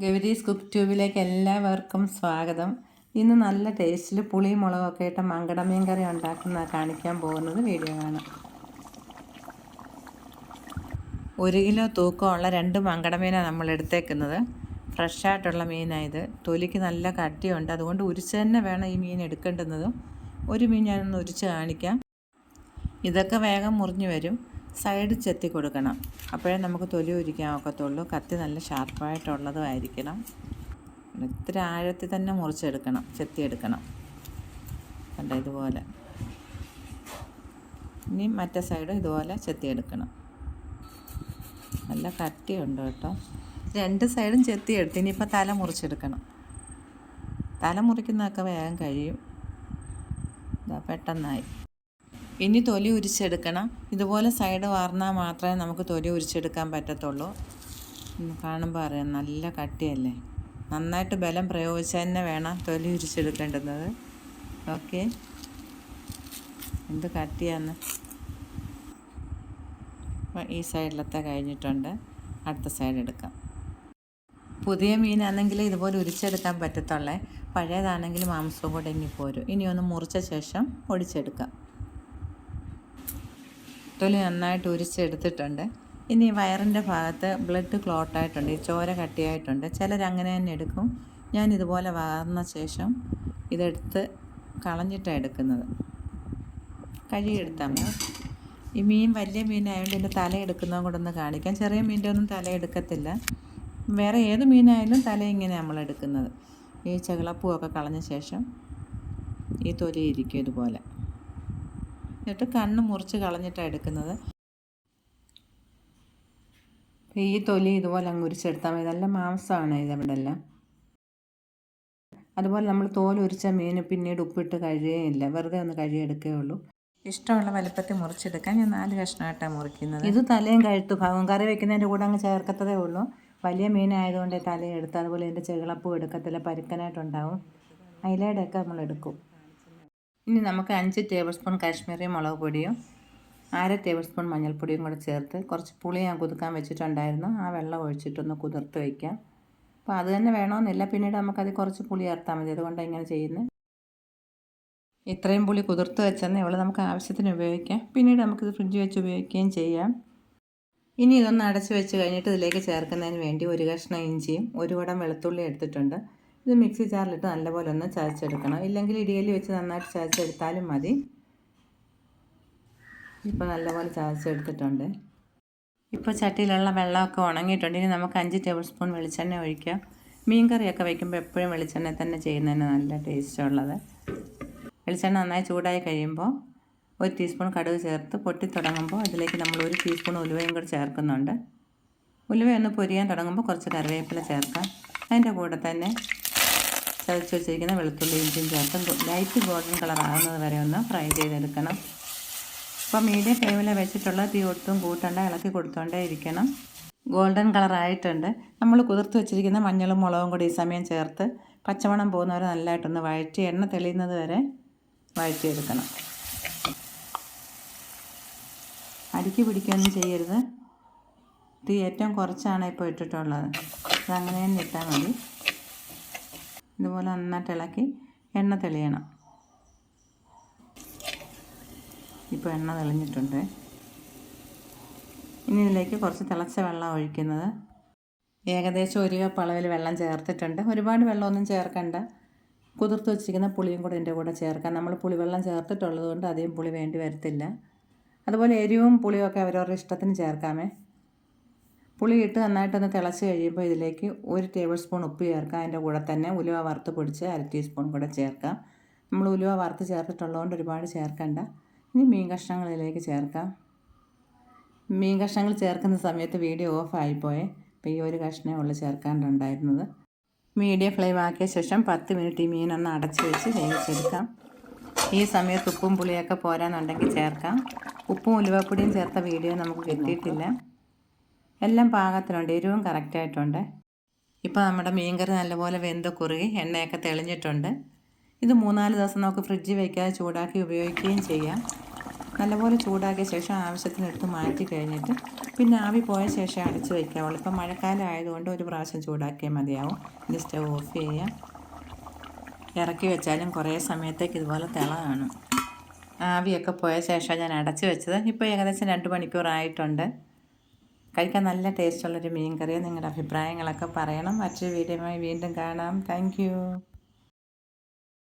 Gowri's cook ട്യൂബിലേക്ക് എല്ലാവർക്കും സ്വാഗതം. ഇന്ന് നല്ല ടേസ്റ്റിൽ പുളിയും മുളകൊക്കെ ഇട്ട മങ്കടമീൻ കറി ഉണ്ടാക്കുന്ന കാണിക്കാൻ പോകുന്നത് വീഡിയോ ആണ് ഒരു കിലോ തൂക്കമുള്ള രണ്ട് മങ്കടമീനാണ് നമ്മൾ എടുത്തേക്കുന്നത്. ഫ്രഷായിട്ടുള്ള മീനായത് തൊലിക്ക് നല്ല കട്ടിയുണ്ട്. അതുകൊണ്ട് ഉരിച്ച് തന്നെ വേണം ഈ മീൻ എടുക്കേണ്ടുന്നതും. ഒരു മീൻ ഞാനൊന്ന് ഉരിച്ച് കാണിക്കാം. ഇതൊക്കെ വേഗം മുറിഞ്ഞു വരും. സൈഡ് ചെത്തി കൊടുക്കണം. അപ്പോഴേ നമുക്ക് തൊലി ഉരിക്കാൻ ഒക്കത്തുള്ളൂ. കത്തി നല്ല ഷാർപ്പായിട്ടുള്ളതുമായിരിക്കണം ഇത്തിരി ആഴത്തിൽ തന്നെ മുറിച്ചെടുക്കണം. ചെത്തിയെടുക്കണം. കണ്ട ഇതുപോലെ. ഇനി മറ്റേ സൈഡും ഇതുപോലെ ചെത്തിയെടുക്കണം. നല്ല കട്ടിയുണ്ട് കേട്ടോ. രണ്ട് സൈഡും ചെത്തിയെടുത്ത് ഇനിയിപ്പോൾ തല മുറിച്ചെടുക്കണം. തല മുറിക്കുന്നതൊക്കെ വേഗം കഴിയും. പെട്ടെന്നായി. ഇനി തൊലി ഉരിച്ചെടുക്കണം. ഇതുപോലെ സൈഡ് വാർന്നാൽ മാത്രമേ നമുക്ക് തൊലി ഉരിച്ചെടുക്കാൻ പറ്റത്തുള്ളൂ. കാണുമ്പോൾ അറിയാം നല്ല കട്ടിയല്ലേ? നന്നായിട്ട് ബലം പ്രയോഗിച്ച് തന്നെ വേണം തൊലി ഉരിച്ചെടുക്കേണ്ടുന്നത് ഓക്കെ. എന്ത് കട്ടിയാന്ന്. ഈ സൈഡിലത്തെ കഴിഞ്ഞിട്ടുണ്ട്. അടുത്ത സൈഡ് എടുക്കാം. പുതിയ മീനാണെങ്കിൽ ഇതുപോലെ ഉരിച്ചെടുക്കാൻ പറ്റത്തുള്ളേ. പഴയതാണെങ്കിൽ മാംസവും കൂടെ ഇനി പോരും. ഇനി ഒന്ന് മുറിച്ച ശേഷം ഒടിച്ചെടുക്കാം തൊലി നന്നായിട്ട് ഉരിച്ചെടുത്തിട്ടുണ്ട്. ഇനി വയറിന്റെ ഭാഗത്ത് ബ്ലഡ് ക്ലോട്ടായിട്ടുണ്ട് ഈ ചോര കട്ടിയായിട്ടുണ്ട്. ചിലർ അങ്ങനെ തന്നെ എടുക്കും. ഞാൻ ഇതുപോലെ വാർന്ന ശേഷം ഇതെടുത്ത് കളഞ്ഞിട്ടാണ് എടുക്കുന്നത്. കഴുകിയെടുത്താൽ മതി. ഈ മീൻ വലിയ മീനായതുകൊണ്ട് ഇതിന്റെ തല എടുക്കുന്നതും കൂടെ ഒന്ന് കാണിക്കാം. ചെറിയ മീന്റെ ഒന്നും തല എടുക്കത്തില്ല. വേറെ ഏത് മീനായാലും തല ഇങ്ങനെ നമ്മൾ എടുക്കുന്നത്. ഈ ചകിളപ്പൂവൊക്കെ കളഞ്ഞ ശേഷം ഈ തൊലി ഇരിക്കും ഇതുപോലെ. എന്നിട്ട് കണ്ണ് മുറിച്ച് കളഞ്ഞിട്ടാണ് എടുക്കുന്നത്. ഈ തൊലി ഇതുപോലെ അങ്ങ് ഉരിച്ചെടുത്താൽ മതി. നല്ല മാംസമാണ് ഇതവിടെ എല്ലാം അതുപോലെ നമ്മൾ തോൽ ഉരിച്ച മീൻ പിന്നീട് ഉപ്പിട്ട് കഴിയുകയില്ല വെറുതെ ഒന്ന് കഴുകിയെടുക്കുകയുള്ളൂ ഇഷ്ടമുള്ള വലുപ്പത്തിൽ മുറിച്ചെടുക്കാൻ ഞാൻ നാല് കഷ്ണമായിട്ടാണ് മുറിക്കുന്നത്. ഇത് തലയും കഴുത്തു ഭാഗം കറി വെക്കുന്നതിന്റെ കൂടെ അങ്ങ് ചേർക്കത്തതേ ഉള്ളൂ. വലിയ മീനായതുകൊണ്ട് തലയും എടുത്ത് അതുപോലെ ഇതിന്റെ ചെകിളപ്പൂ എടുക്കത്തില്ല. പരുക്കനായിട്ടുണ്ടാവും. അയിലയുടെയൊക്കെ നമ്മൾ എടുക്കും. ഇനി നമുക്ക് അഞ്ച് ടേബിൾ സ്പൂൺ കാശ്മീരി മുളക് പൊടിയും അര ടേബിൾ സ്പൂൺ മഞ്ഞൾപ്പൊടിയും കൂടെ ചേർത്ത് കുറച്ച് പുളി ഞാൻ കുതിർക്കാൻ വെച്ചിട്ടുണ്ടായിരുന്നു. ആ വെള്ളം ഒഴിച്ചിട്ടൊന്ന് കുതിർത്ത് വയ്ക്കാം അപ്പോൾ അത് തന്നെ വേണമെന്നില്ല പിന്നീട് നമുക്കത് കുറച്ച് പുളി ചേർത്താൽ മതി. അതുകൊണ്ടാണ് ഇങ്ങനെ ചെയ്യുന്നത് ഇത്രയും പുളി കുതിർത്ത് വെച്ചെന്നേ ഉള്ളൂ. നമുക്ക് ആവശ്യത്തിന് ഉപയോഗിക്കാം. പിന്നീട് നമുക്കിത് ഫ്രിഡ്ജ് വെച്ച് ഉപയോഗിക്കുകയും ചെയ്യാം. ഇനി ഇതൊന്ന് അടച്ച് വെച്ച് കഴിഞ്ഞിട്ട് ഇതിലേക്ക് ചേർക്കുന്നതിന് വേണ്ടി ഒരു കഷ്ണം ഇഞ്ചിയും ഒരു വടം വെളുത്തുള്ളി എടുത്തിട്ടുണ്ട്. ഇത് മിക്സി ജാറിലിട്ട് നല്ലപോലെ ഒന്ന് ചതച്ചെടുക്കണം. ഇല്ലെങ്കിൽ ഇടിയലി വെച്ച് നന്നായിട്ട് ചതച്ചെടുത്താലും മതി. ഇപ്പോൾ നല്ലപോലെ ചതച്ചെടുത്തിട്ടുണ്ട്. ഇപ്പോൾ ചട്ടിയിലുള്ള വെള്ളമൊക്കെ ഉണങ്ങിയിട്ടുണ്ട്. ഇനി നമുക്ക് അഞ്ച് ടേബിൾ സ്പൂൺ വെളിച്ചെണ്ണ ഒഴിക്കാം. മീൻ കറിയൊക്കെ വയ്ക്കുമ്പോൾ എപ്പോഴും വെളിച്ചെണ്ണ തന്നെ ചെയ്യുന്നതിന് നല്ല ടേസ്റ്റ് ഉള്ളത്. വെളിച്ചെണ്ണ നന്നായി ചൂടായി കഴിയുമ്പോൾ ഒരു ടീസ്പൂൺ കടുക് ചേർത്ത് പൊട്ടി തുടങ്ങുമ്പോൾ അതിലേക്ക് നമ്മൾ ഒരു ടീസ്പൂൺ ഉലുവയും കൂടി ചേർക്കുന്നുണ്ട്. ഉലുവയൊന്ന് പൊരിയാൻ തുടങ്ങുമ്പോൾ കുറച്ച് കറിവേപ്പില ചേർക്കാം. അതിന്റെ കൂടെ തന്നെ ചതച്ച് വെച്ചിരിക്കുന്ന വെളുത്തുള്ളി ഇഞ്ചിയും ചേർത്ത് ലൈറ്റ് ഗോൾഡൻ കളർ ആകുന്നത് വരെ ഒന്ന് ഫ്രൈ ചെയ്തെടുക്കണം. അപ്പോൾ മീഡിയം ഫ്ലെയിമിൽ വെച്ചിട്ടുള്ള തീ ഒട്ടും കൂട്ടണ്ട ഇളക്കി കൊടുത്തോണ്ടേ ഇരിക്കണം. ഗോൾഡൻ കളറായിട്ടുണ്ട് നമ്മൾ കുതിർത്ത് വെച്ചിരിക്കുന്ന മഞ്ഞളും മുളകും കൂടി ഈ സമയം ചേർത്ത് പച്ചമണം പോകുന്നവരെ നല്ലതായിട്ടൊന്ന് വഴറ്റി എണ്ണ തെളിയുന്നത് വരെ വഴറ്റിയെടുക്കണം. അടുക്കി പിടിക്കുകയൊന്നും ചെയ്യരുത്. തീ ഏറ്റവും കുറച്ചാണ് ഇപ്പോൾ ഇട്ടിട്ടുള്ളത്. അതങ്ങനെ തന്നെ ഇട്ടാൽ മതി. ഇതുപോലെ നന്നായിട്ട് ഇളക്കി എണ്ണ തെളിയണം. ഇപ്പോൾ എണ്ണ തെളിഞ്ഞിട്ടുണ്ട്. ഇനി ഇതിലേക്ക് കുറച്ച് തിളച്ച വെള്ളം ഒഴിക്കുന്നത്. ഏകദേശം ഒരു കപ്പ് അളവിൽ വെള്ളം ചേർത്തിട്ടുണ്ട്. ഒരുപാട് വെള്ളമൊന്നും ചേർക്കണ്ട. കുതിർത്ത് വെച്ചിരിക്കുന്ന പുളിയും കൂടെ ഇതിന്റെ കൂടെ ചേർക്കാം. നമ്മൾ പുളിവെള്ളം ചേർത്തിട്ടുള്ളത് കൊണ്ട് അധികം പുളി വേണ്ടി വരത്തില്ല. അതുപോലെ എരിവും പുളിയും ഒക്കെ അവരവരുടെ ഇഷ്ടത്തിന് ചേർക്കാമേ. പുളി ഇട്ട് നന്നായിട്ടൊന്ന് തിളച്ച് കഴിയുമ്പോൾ ഇതിലേക്ക് ഒരു ടേബിൾ സ്പൂൺ ഉപ്പ് ചേർക്കാം. അതിന്റെ കൂടെ തന്നെ ഉലുവ വറുത്ത് പൊടിച്ച് അര ടീസ്പൂൺ കൂടെ ചേർക്കാം. നമ്മൾ ഉലുവ വറുത്ത് ചേർത്തിട്ടുള്ളതുകൊണ്ട് ഒരുപാട് ചേർക്കണ്ട. ഇനി മീൻ കഷ്ണങ്ങൾ ഇതിലേക്ക് ചേർക്കാം. മീൻ കഷ്ണങ്ങൾ ചേർക്കുന്ന സമയത്ത് വീഡിയോ ഓഫ് ആയിപ്പോയേ അപ്പോൾ ഈ ഒരു കഷ്ണേ ഉള്ളൂ ചേർക്കാണ്ടുണ്ടായിരുന്നത് മീഡിയം ഫ്ലെയിം ആക്കിയ ശേഷം പത്ത് മിനിറ്റ് ഈ മീനൊന്ന് അടച്ച് വെച്ച് വേവിച്ചെടുക്കാം. ഈ സമയത്ത് ഉപ്പും പുളിയൊക്കെ പോരാന്നുണ്ടെങ്കിൽ ചേർക്കാം. ഉപ്പും ഉലുവപ്പൊടിയും ചേർത്ത വീഡിയോ നമുക്ക് കിട്ടിയിട്ടില്ല. എല്ലാം പാകത്തിനുണ്ട് എരിവും കറക്റ്റായിട്ടുണ്ട്. ഇപ്പോൾ നമ്മുടെ മീൻകറി നല്ലപോലെ വെന്ത് കുറുകി എണ്ണയൊക്കെ തെളിഞ്ഞിട്ടുണ്ട്. ഇത് മൂന്നാൽ ദിവസം നമുക്ക് ഫ്രിഡ്ജിൽ വയ്ക്കാതെ ചൂടാക്കി ഉപയോഗിക്കുകയും ചെയ്യാം. നല്ലപോലെ ചൂടാക്കിയ ശേഷം ആവശ്യത്തിന് എടുത്ത് മാറ്റി കഴിഞ്ഞിട്ട് പിന്നെ ആവി പോയ ശേഷം അടച്ച് വയ്ക്കാവുള്ളൂ ഇപ്പം മഴക്കാലം ആയതുകൊണ്ട് ഒരു പ്രാവശ്യം ചൂടാക്കിയാൽ മതിയാവും. ഇനി സ്റ്റവ് ഓഫ് ചെയ്യാം. ഇറക്കി വെച്ചാലും കുറേ സമയത്തേക്ക് ഇതുപോലെ തിള ആവിയൊക്കെ പോയ ശേഷം ഞാൻ അടച്ച് വെച്ചത്. ഇപ്പോൾ ഏകദേശം രണ്ട് മണിക്കൂറായിട്ടുണ്ട്. കഴിക്കാൻ നല്ല ടേസ്റ്റുള്ളൊരു മീൻ കറിയും നിങ്ങളുടെ അഭിപ്രായങ്ങളൊക്കെ പറയണം. മറ്റൊരു വീഡിയോയുമായി വീണ്ടും കാണാം. താങ്ക്